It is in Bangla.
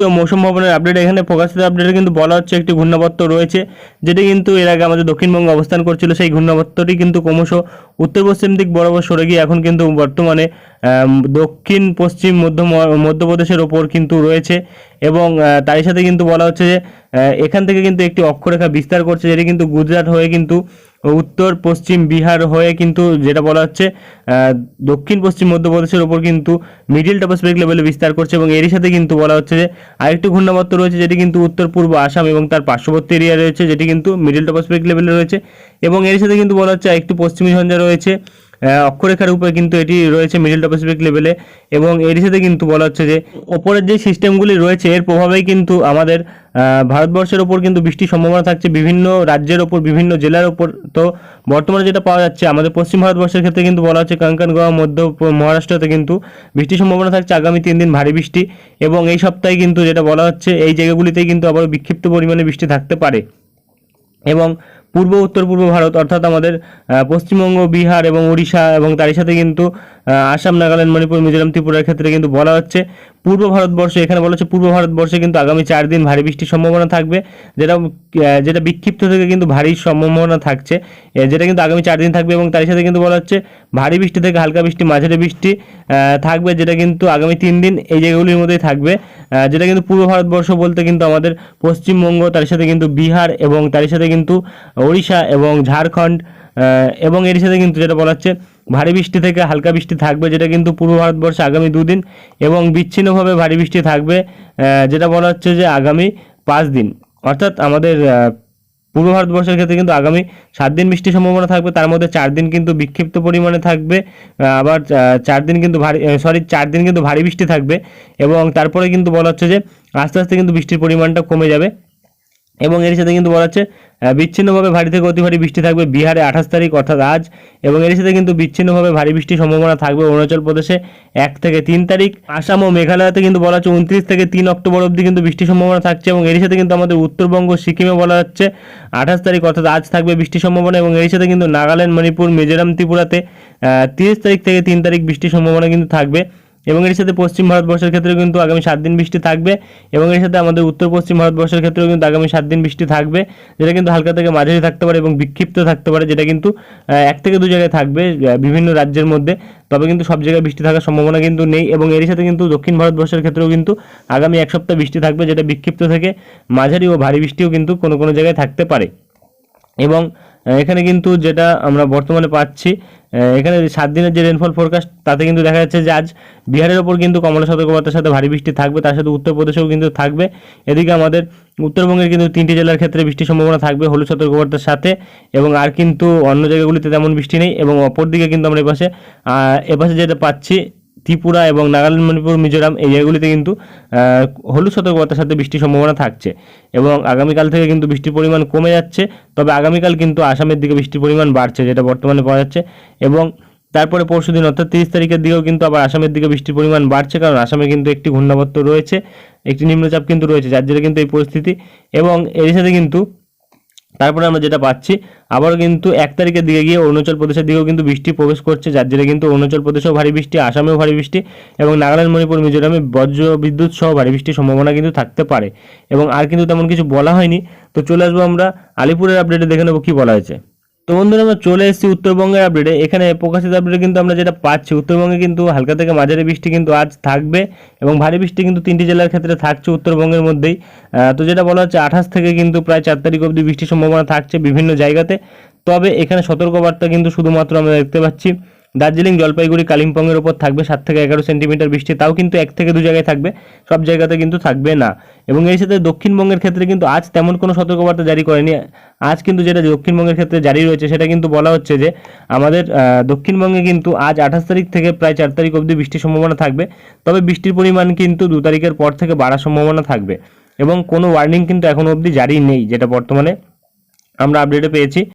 মৌসুম ভবনের আপডেট এখানে প্রকাশিত আপডেটে কিন্তু বলা হচ্ছে একটি ঘূর্ণাবর্ত রয়েছে, যেটি কিন্তু এর আগে আমাদের দক্ষিণবঙ্গে অবস্থান করছিল। সেই ঘূর্ণাবর্তটি কিন্তু ক্রমশ উত্তর পশ্চিম দিক বরাবর সরে গিয়ে এখন কিন্তু বর্তমানে দক্ষিণ, পশ্চিম, মধ্য, মধ্যপ্রদেশের ওপর কিন্তু রয়েছে এবং তারই সাথে কিন্তু বলা হচ্ছে যে এখান থেকে কিন্তু একটি অক্ষরেখা বিস্তার করছে, যেটি কিন্তু গুজরাট হয়ে কিন্তু উত্তর, পশ্চিম, বিহার হয়ে কিন্তু যেটা বলা হচ্ছে দক্ষিণ, পশ্চিম মধ্যপ্রদেশের ওপর কিন্তু মিডিল টপোস্ফেরিক লেভেলে বিস্তার করছে এবং এরই সাথে কিন্তু বলা হচ্ছে যে আরেকটি ঘূর্ণাবর্ত রয়েছে যেটি কিন্তু উত্তর, পূর্ব আসাম এবং তার পার্শ্ববর্তী এরিয়া রয়েছে যেটি কিন্তু মিডিল টপোস্ফেরিক লেভেলে রয়েছে এবং এর সাথে কিন্তু বলা হচ্ছে একটি পশ্চিমী ঝঞ্ঝা রয়েছে। অক্ষরেখার উপরে কিন্তু এটি রয়েছে মিডিল টপোস্ফেরিক লেভেলে এবং এর সাথে কিন্তু বলা হচ্ছে যে ওপরের যে সিস্টেমগুলি রয়েছে, এর প্রভাবেই কিন্তু আমাদের ভারতবর্ষের ওপর কিন্তু বৃষ্টির সম্ভাবনা থাকছে। বিভিন্ন রাজ্যের ওপর, বিভিন্ন জেলার ওপর। তো বর্তমানে যেটা পাওয়া যাচ্ছে, আমাদের পশ্চিম ভারতবর্ষের ক্ষেত্রে কিন্তু বলা হচ্ছে কাঙ্কান গোয়া মধ্য মহারাষ্ট্রতে কিন্তু বৃষ্টির সম্ভাবনা থাকছে। আগামী তিন দিন ভারী বৃষ্টি এবং এই সপ্তাহে কিন্তু যেটা বলা হচ্ছে, এই জায়গাগুলিতেই কিন্তু আবার বিক্ষিপ্ত পরিমাণে বৃষ্টি থাকতে পারে। এবং পূর্ব, উত্তর, পূর্ব ভারত, অর্থাৎ আমাদের পশ্চিমবঙ্গ, বিহার এবং উড়িষ্যা এবং তারই সাথে কিন্তু আসাম, নাগাল্যান্ড, মণিপুর, মিজোরাম, ত্রিপুরার ক্ষেত্রে কিন্তু বলা হচ্ছে পূর্ব ভারতবর্ষে, এখানে বলা হচ্ছে পূর্ব ভারতবর্ষে কিন্তু আগামী চার দিন ভারী বৃষ্টির সম্ভাবনা থাকবে। যেটা যেটা বিক্ষিপ্ত থেকে কিন্তু ভারী সম্ভাবনা থাকছে। যেটা কিন্তু আগামী চার দিন থাকবে এবং তারই সাথে কিন্তু বলা হচ্ছে ভারী বৃষ্টি থেকে হালকা বৃষ্টি, মাঝারি বৃষ্টি থাকবে যেটা কিন্তু আগামী তিন দিন এই জায়গাগুলির মধ্যেই থাকবে। যেটা কিন্তু পূর্ব ভারতবর্ষ বলতে কিন্তু আমাদের পশ্চিমবঙ্গ, তার সাথে কিন্তু বিহার এবং তার সাথে কিন্তু ওড়িশা এবং ঝাড়খণ্ড এবং এর সাথে কিন্তু যেটা বলা হচ্ছে ভারী বৃষ্টি থেকে হালকা বৃষ্টি থাকবে, যেটা কিন্তু পূর্ব ভারতবর্ষে আগামী দুদিন এবং বিচ্ছিন্নভাবে ভারী বৃষ্টি থাকবে যেটা বলা হচ্ছে যে আগামী পাঁচ দিন। অর্থাৎ আমাদের পূর্ব ভারতবর্ষের ক্ষেত্রে কিন্তু আগামী সাত দিন বৃষ্টির সম্ভাবনা থাকবে, তার মধ্যে চার দিন কিন্তু বিক্ষিপ্ত পরিমাণে থাকবে আবার চার দিন কিন্তু ভারী সরি চার দিন কিন্তু ভারী বৃষ্টি থাকবে এবং তারপরে কিন্তু বলা হচ্ছে যে আস্তে আস্তে কিন্তু বৃষ্টির পরিমাণটা কমে যাবে। এবং এর সাথে কিন্তু বলা হচ্ছে বিচ্ছিন্নভাবে ভারী থেকে অতি ভারী বৃষ্টি থাকবে বিহারে আঠাশ তারিখ, অর্থাৎ আজ, এবং এর সাথে কিন্তু বিচ্ছিন্নভাবে ভারী বৃষ্টির সম্ভাবনা থাকবে অরুণাচল প্রদেশে এক থেকে তিন তারিখ। আসাম ও মেঘালয়তে কিন্তু বলা হচ্ছে উনত্রিশ থেকে তিন অক্টোবর অবধি কিন্তু বৃষ্টির সম্ভাবনা থাকছে, এবং এর সাথে কিন্তু আমাদের উত্তরবঙ্গ, সিকিমে বলা হচ্ছে আঠাশ তারিখ, অর্থাৎ আজ থাকবে বৃষ্টির সম্ভাবনা, এবং এর সাথে কিন্তু নাগাল্যান্ড, মণিপুর, মিজোরাম, ত্রিপুরাতে তিরিশ তারিখ থেকে তিন তারিখ বৃষ্টির সম্ভাবনা কিন্তু থাকবে। এবং এর সাথে পশ্চিম ভারতবর্ষের ক্ষেত্রে কিন্তু আগামী সাত দিন বৃষ্টি থাকবে এবং এর সাথে আমাদের উত্তর পশ্চিম ভারতবর্ষের ক্ষেত্রেও কিন্তু আগামী সাত দিন বৃষ্টি থাকবে, যেটা কিন্তু হালকা থেকে মাঝারি থাকতে পারে এবং বিক্ষিপ্ত থাকতে পারে, যেটা কিন্তু এক থেকে দু জায়গায় থাকবে বিভিন্ন রাজ্যের মধ্যে। তবে কিন্তু সব জায়গায় বৃষ্টি থাকার সম্ভাবনা কিন্তু নেই এবং এর সাথে কিন্তু দক্ষিণ ভারতবর্ষের ক্ষেত্রেও কিন্তু আগামী এক সপ্তাহ বৃষ্টি থাকবে, যেটা বিক্ষিপ্ত থেকে মাঝারি ও ভারী বৃষ্টিও কিন্তু কোনো কোনো জায়গায় থাকতে পারে। এবং এখানে কিন্তু যেটা আমরা বর্তমানে পাচ্ছি এখানে সাত দিনের যে রেনফল ফোরকাস্ট তাতে কিন্তু দেখা যাচ্ছে যে আজ বিহারের ওপর কিন্তু কমলা সতর্কবার্তার সাথে ভারী বৃষ্টি থাকবে, তার সাথে উত্তরপ্রদেশেও কিন্তু থাকবে। এদিকে আমাদের উত্তরবঙ্গের কিন্তু তিনটি জেলার ক্ষেত্রে বৃষ্টির সম্ভাবনা থাকবে হলুদ সতর্কবার্তার সাথে, এবং আর কিন্তু অন্য জায়গাগুলিতে তেমন বৃষ্টি নেই, এবং অপরদিকে কিন্তু আমরা এপাশে এপাশে যেটা পাচ্ছি ত্রিপুরা এবং নাগাল্যান্ড, মণিপুর, মিজোরাম এই জায়গাগুলিতে কিন্তু হলুদ সতর্কতার সাথে বৃষ্টির সম্ভাবনা থাকছে। এবং আগামীকাল থেকে কিন্তু বৃষ্টির পরিমাণ কমে যাচ্ছে, তবে আগামীকাল কিন্তু আসামের দিকে বৃষ্টির পরিমাণ বাড়ছে, যেটা বর্তমানে পাওয়া যাচ্ছে। এবং তারপরে পরশু দিন, অর্থাৎ তিরিশ তারিখের দিকেও কিন্তু আবার আসামের দিকে বৃষ্টির পরিমাণ বাড়ছে, কারণ আসামে কিন্তু একটি ঘূর্ণাবর্ত রয়েছে, একটি নিম্নচাপ কিন্তু রয়েছে, যার জেরে কিন্তু এই পরিস্থিতি। এবং এর সাথে কিন্তু তারপরে আমরা যেটা পাচ্ছি আবার কিন্তু এক তারিখের দিকে গিয়ে অরুণাচল প্রদেশের দিকেও কিন্তু বৃষ্টি প্রবেশ করছে, যার জেরে কিন্তু অরুণাচল প্রদেশেও ভারী বৃষ্টি, আসামেও ভারী বৃষ্টি এবং নাগাল্যান্ড, মণিপুর, মিজোরামে বজ্র বিদ্যুৎ সহ ভারী বৃষ্টির সম্ভাবনা কিন্তু থাকতে পারে। এবং আর কিন্তু তেমন কিছু বলা হয়নি। তো চলে আসব আমরা আলিপুরের আপডেটে দেখে নেব কী বলা হয়েছে। তো বন্ধুরা, আমরা চলে এসেছি উত্তরবঙ্গের আপডেটে এখানে প্রকাশিত আপডেটে কিন্তু আমরা যেটা পাচ্ছি, উত্তরবঙ্গে কিন্তু হালকা থেকে মাঝারি বৃষ্টি কিন্তু আজ থাকবে এবং ভারী বৃষ্টি কিন্তু তিনটি জেলার ক্ষেত্রে থাকছে উত্তরবঙ্গের মধ্যেই। তো যেটা বলা হচ্ছে, আঠাশ থেকে কিন্তু প্রায় চার তারিখ অবধি বৃষ্টির সম্ভাবনা থাকছে বিভিন্ন জায়গাতে। তবে এখানে সতর্কবার্তা কিন্তু শুধুমাত্র আমরা দেখতে পাচ্ছি। দার্জিলিং জলপাইগুড়ি কালিম্পংয়ের ওপর থাকবে সাত থেকে এগারো সেন্টিমিটার বৃষ্টি, তাও কিন্তু এক থেকে দু জায়গায় থাকবে, সব জায়গাতে কিন্তু থাকবে না। এবং এর সাথে দক্ষিণবঙ্গের ক্ষেত্রে কিন্তু আজ তেমন কোনো সতর্কবার্তা জারি করেনি। আজ কিন্তু যেটা দক্ষিণবঙ্গের ক্ষেত্রে জারি রয়েছে, সেটা কিন্তু বলা হচ্ছে যে, আমাদের দক্ষিণবঙ্গে কিন্তু আজ আঠাশ তারিখ থেকে প্রায় চার তারিখ অবধি বৃষ্টির সম্ভাবনা থাকবে। তবে বৃষ্টির পরিমাণ কিন্তু দু তারিখের পর থেকে বাড়ার সম্ভাবনা থাকবে। এবং কোনো ওয়ার্নিং কিন্তু এখনও অবধি জারি নেই, যেটা বর্তমানে আমরা আপডেটে পেয়েছি।